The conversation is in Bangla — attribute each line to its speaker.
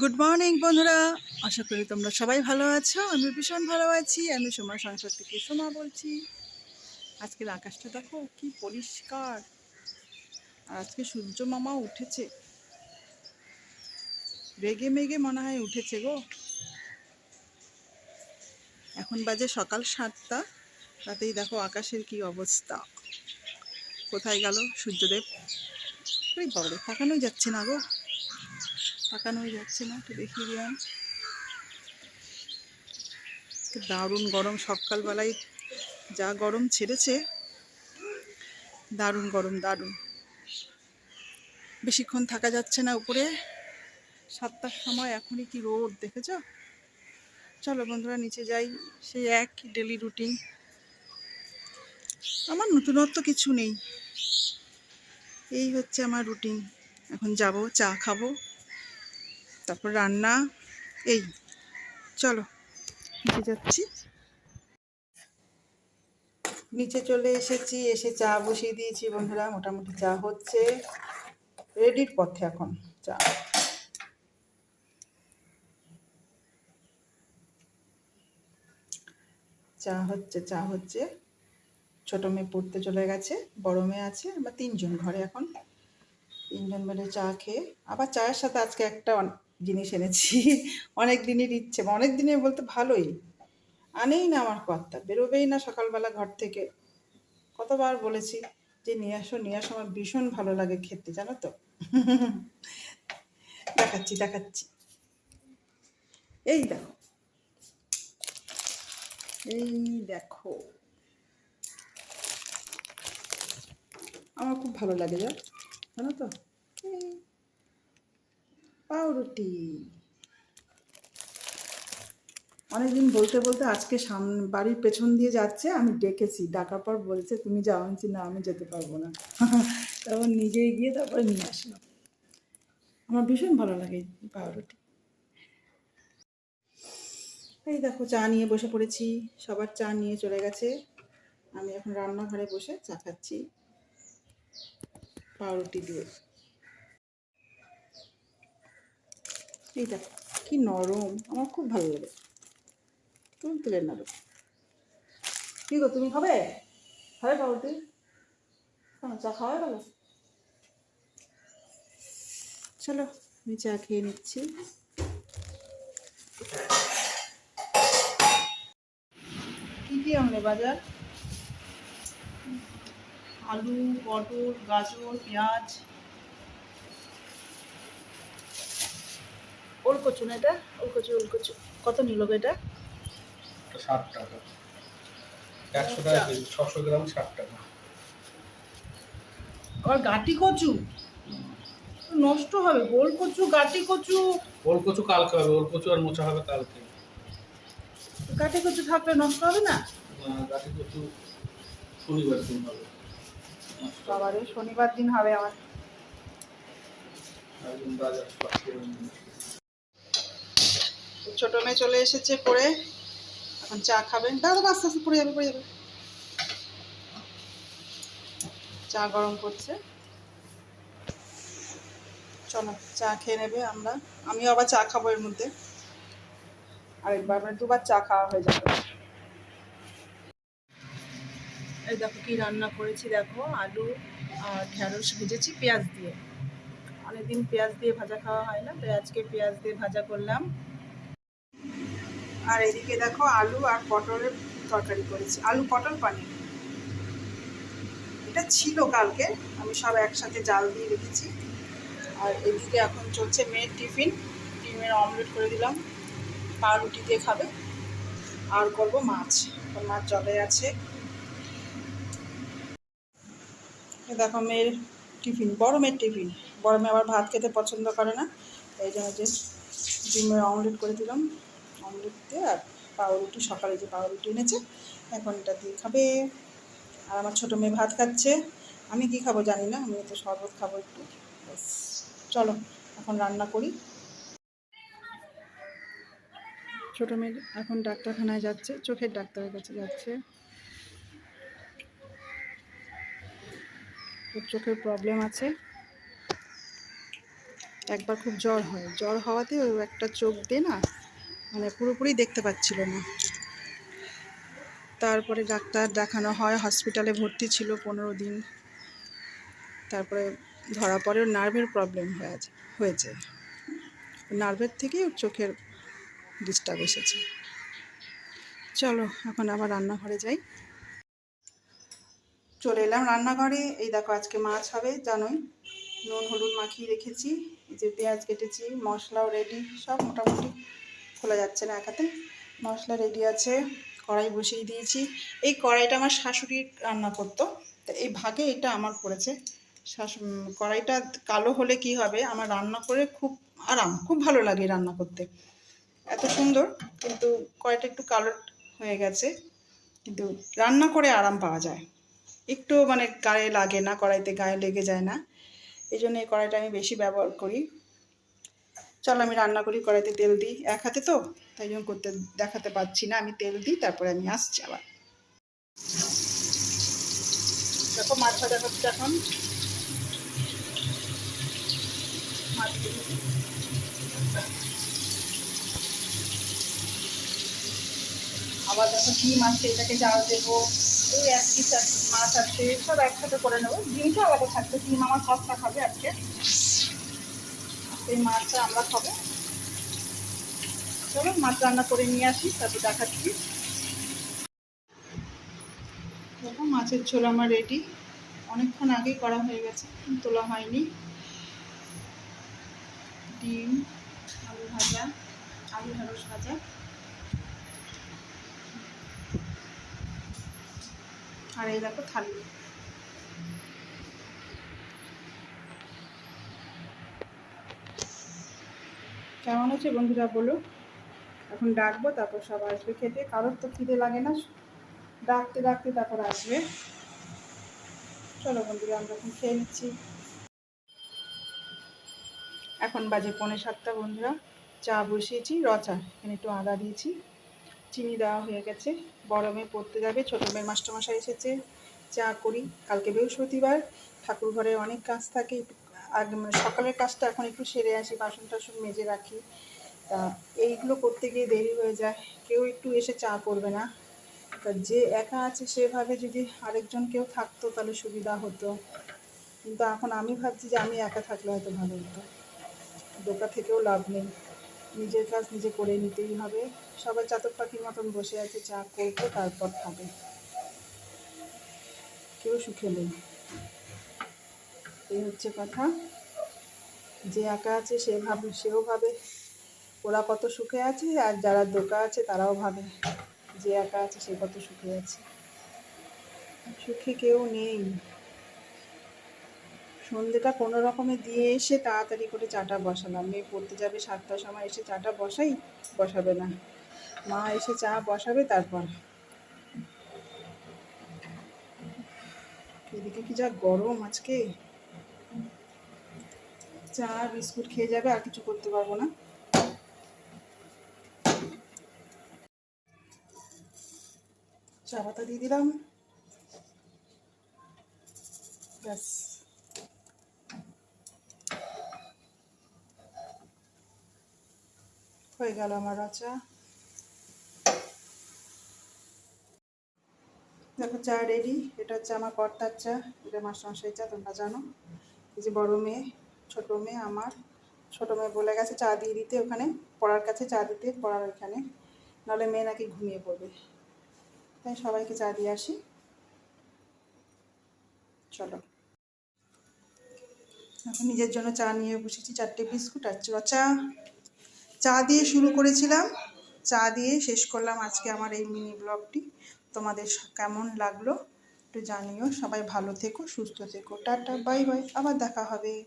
Speaker 1: গুড মর্নিং বন্ধুরা। আশা করি তোমরা সবাই ভালো আছো। আমি ভীষণ ভালো আছি। আমি সোমা সংসার থেকে সোমা বলছি। আজকের আকাশটা দেখো, কি পরিষ্কার। আর আজকে সূর্য মামা উঠেছে। রেগে মেগে মনে হয় উঠেছে গো। এখন বাজে সকাল সাতটা। তাতেই দেখো আকাশের কি অবস্থা। কোথায় গেল সূর্যদেব? বাবারে তাকানোই যাচ্ছে না গো। তাকানোই যাচ্ছে না, একটু দেখিয়ে দিলাম। দারুণ গরম সকালবেলায়, যা গরম ছেড়েছে, দারুণ গরম, দারুণ। বেশিক্ষণ থাকা যাচ্ছে না উপরে, সাতটার সময় এখনই কি রোদ, দেখেছ? চলো বন্ধুরা, নিচে যাই, সেই এক ডেলি রুটিন আমার নতুনত্ব কিছু নেই। এই হচ্ছে আমার রুটিন এখন যাব, চা খাব। তারপর রান্না, এই, চলো, নিচে যাচ্ছি। নিচে চলে এসেছি, এসে চা বসিয়ে দিয়েছি বন্ধুরা, মোটামুটি চা হচ্ছে। রেডির পথে এখন, চা। চা হচ্ছে চা হচ্ছে। ছোট মেয়ে পড়তে চলে গেছে, বড় মেয়ে আছে, আমরা তিনজন ঘরে এখন। তিনজন মিলে চা খেয়ে, আবার চায়ের সাথে আজকে একটা জিনিস এনেছি, অনেক দিনের ইচ্ছে অনেক দিনের বলতে ভালোই। আনেই না আমার কর্তা, বেরোবেই না সকালবেলা ঘর থেকে। কতবার বলেছি যে নিয়ে আসো নিয়ে আসো, আমার ভীষণ ভালো লাগে খেতে, জানো তো? দেখাচ্ছি দেখাচ্ছি। এই দেখো। এই দেখো। আমার খুব ভালো লাগে যা জানো তো? পাউরুটি অনেকদিন বলতে বলতে আজকে সামনে বাড়ির পেছন দিয়ে যাচ্ছে, আমি ডেকেছি। ডাকার পর বলছে, তুমি যাও। আমি না, আমি যেতে পারব না। তারপর নিজেই গিয়ে তারপরে নিয়ে আসলাম। আমার ভীষণ ভালো লাগে পাউরুটি। এই দেখো, চা নিয়ে বসে পড়েছি। সবার চা নিয়ে চলে গেছে। আমি এখন রান্নাঘরে বসে চা খাচ্ছি। পাউরুটি দিয়ে। এই দেখো, কি নরম, আমার খুব ভালো লাগে। তুমি তুলে নেবে কি গো, তুমি খাবে? খাবে পাউরুটি কেন, চা খাওয়া গেল? চলো, আমি চা খেয়ে নিচ্ছি। কি কি আনলে বাজার? আলু, পটল, গাজর, পেঁয়াজ। ওল কচু না এটা? ওল কচু ওল কচু কত নিল এটা?
Speaker 2: ষাট টাকা। একশো টাকা ছশো গ্রাম ষাট টাকা।
Speaker 1: আবার গাটি কচু? নষ্ট হবে। গোল কচু গাটি কচু?
Speaker 2: ওল কচু কালকে হবে। ওল কচু আর মোচা হবে কালকে।
Speaker 1: গাটি কচু থাকলে নষ্ট হবে না?
Speaker 2: গাঠি কচু শনিবার দিন হবে।
Speaker 1: বাবারে শনিবার দিন হবে আমার
Speaker 2: একদম বাজার।
Speaker 1: ছোট মেয়ে চলে এসেছে পড়ে এখন চা খাবেন। দাদা আস্তে আস্তে পড়ে যাবে পড়ে যাবে। চা গরম করছে। চলো, চা খেয়ে নেবে আমরা। আমিও আবার চা খাব এর মধ্যে। আরেকবার মানে দুবার চা খাওয়া হয়ে যাবে। এই দেখো কি রান্না করেছি, দেখো আলু আর ঢেঁড়স ভেজেছি পেঁয়াজ দিয়ে। অনেকদিন পেঁয়াজ দিয়ে ভাজা খাওয়া হয় না, তাই আজকে পেঁয়াজ দিয়ে ভাজা করলাম। আর এদিকে দেখো আলু আর পটলের তরকারি করেছি। আলু, পটল পানি এটা ছিল কালকে। আমি সব একসাথে জাল দিয়ে রেখেছি। আর এদিকে এখন চলছে মেয়ের টিফিন। ডিমের অমলেট করে দিলাম। পাউরুটি দিয়ে খাবে। আর করব মাছ। মাছ জলে আছে। দেখো মেয়ের টিফিন। বড় মেয়ের টিফিন। বড় মেয়ে আবার ভাত খেতে পছন্দ করে না। এই জন্য যে ডিমের অমলেট করে দিলাম। অমলেট দিয়ে আর পাউরুটি, সকালে যে পাউরুটি এনেছে, এখন এটা দিয়ে খাবে। আর আমার ছোটো মেয়ে ভাত খাচ্ছে। আমি কি খাব জানি না, আমি তো শরবত খাব একটু। চলো, এখন রান্না করি। ছোটো মেয়ে এখন ডাক্তারখানায় যাচ্ছে, চোখের ডাক্তারের কাছে যাচ্ছে। চোখের প্রবলেম আছে। একবার খুব জ্বর হয়। জ্বর হওয়াতে একটা চোখ দিয়ে না মানে পুরোপুরি দেখতে পাচ্ছিল না। তারপরে ডাক্তার দেখানো হয় হসপিটালে ভর্তি ছিল পনেরো দিন। তারপরে ধরা পড়ে নার্ভের প্রবলেম হয়েছে। হয়েছে নার্ভের ওর চোখের ডিস্টার্ব এসেছে। চলো, এখন আবার রান্নাঘরে যাই। চলে এলাম রান্নাঘরে। এই দেখো, আজকে মাছ হবে, জানোই। নুন, হলুদ মাখিয়ে রেখেছি। এই যে পেঁয়াজ কেটেছি, মশলাও রেডি সব মোটামুটি খোলা যাচ্ছে না একাতে। মশলা রেডি আছে, কড়াই বসিয়ে দিয়েছি। এই কড়াইটা আমার শাশুড়ি রান্না করতো, তো এই ভাগে এটা আমার পড়েছে। শাশু কড়াইটা কালো হলে কি হবে? আমার রান্না করে খুব আরাম, খুব ভালো লাগে রান্না করতে। এত সুন্দর, কিন্তু কড়াইটা একটু কালো হয়ে গেছে, কিন্তু রান্না করে আরাম পাওয়া যায়। একটু মানে গায়ে লাগে না, কড়াইতে গায়ে লেগে যায় না। এই জন্য এই কড়াইটা আমি বেশি ব্যবহার করি। চলো আমি রান্না করি, কড়াইতে তেল দিই এক হাতে তো, তাই জন্য করতে দেখাতে পারছি না। আমি তেল দিই, তারপরে আমি আসছি আবার। দেখো, মাছ ভাজা হচ্ছে এখন। মাছ আবার দেখো ডিম আছে এটাকে জাল দেবো। এই এক পিস মাছ আছে, সব একসাথে করে নেব। ডিমটা আলাদা থাকবে, ডিম আমার সবটা খাবে আজকে। এই মাছটা আমরা খাব। চলো, মাছ রান্না করে নিয়ে আসি, তারপর দেখাচ্ছি। দেখো, মাছের ঝোল আমার রেডি অনেকক্ষণ আগেই করা হয়ে গেছে তোলা হয়নি। ডিম, আলু ভাজা, আলু ঢেঁড়স ভাজা। আর এই দেখো থালি। কেমন হচ্ছে বন্ধুরা বলো? এখন ডাকবো, তারপর সব আসবে খেতে। কারোর তো খিদে লাগে না। ডাকতে ডাকতে তারপর আসবে। চলো বন্ধুরা, আমরা এখন খেয়ে নিচ্ছি। এখন বাজে পৌনে সাতটা বন্ধুরা। চা বসিয়েছি, রচা। এখানে একটু আদা দিয়েছি। চিনি দেওয়া হয়ে গেছে। বড় মেয়ে পড়তে যাবে, ছোটো মেয়ের মাস্টারমশাই এসেছে। চা করি। কালকে বৃহস্পতিবার। ঠাকুর ঘরে অনেক কাজ থাকে আগে মানে সকালের কাজটা এখন একটু সেরে আসি বাসন টাসন মেজে রাখি। তা এইগুলো করতে গিয়ে দেরি হয়ে যায়। কেউ একটু এসে চা করবে না। তা যে একা আছে সেভাবে যদি আরেকজন কেউ থাকতো তাহলে সুবিধা হতো। কিন্তু এখন আমি ভাবছি যে আমি একা থাকলে হয়তো ভালো হতো। দোকা থেকেও লাভ নেই। নিজের কাজ নিজে করে নিতেই হবে। সবাই চাতক পাখির মতন বসে আছে, চা করব, তারপর খাবে। কেউ সুখে নেই। এই হচ্ছে কথা। যে একা আছে, সে ভাবে, সেও ভাবে ওরা কত সুখে আছে আর যারা দোকা আছে তারাও ভাবে যে একা আছে, সে কত সুখে আছে। সুখে কেউ নেই। সন্ধেটা কোনো রকমে দিয়ে এসে তাড়াতাড়ি করে চাটা বসালাম। মেয়ে পড়তে যাবে সাতটার সময়, এসে চাটা বসাই, বসাবে না। মা এসে চা বসাবে, তারপর। এদিকে কি যা গরম আজকে? চা, বিস্কুট খেয়ে যাবে, আর কিছু করতে পারব না। চা পাতা দিয়ে দিলাম। ব্যাস। হয়ে গেল আমার চা। দেখো, চা রেডি এটা হচ্ছে আমার কর্তার চা। এটা মাস্টারমশাই চা, তোমরা জানো। এই যে বড় মেয়ে। ছোট মেয়ে আমার। ছোট মেয়ে বলে গেছে, চা দিয়ে দিতে ওখানে, পড়ার কাছে চা দিতে, পড়ার ওখানে। নাহলে মেয়ে নাকি ঘুমিয়ে পড়বে। তাই সবাইকে চা দিয়ে আসি। চলো। এখন নিজের জন্য চা নিয়ে বসেছি, চারটে বিস্কুট আর চা। চা দিয়ে শুরু করেছিলাম। চা দিয়ে শেষ করলাম আজকে আমার এই মিনি ব্লগটি। তোমাদের কেমন লাগল একটু জানিও। সবাই ভালো থেকো, সুস্থ থেকো। Tata, bye bye. আবার দেখা হবে।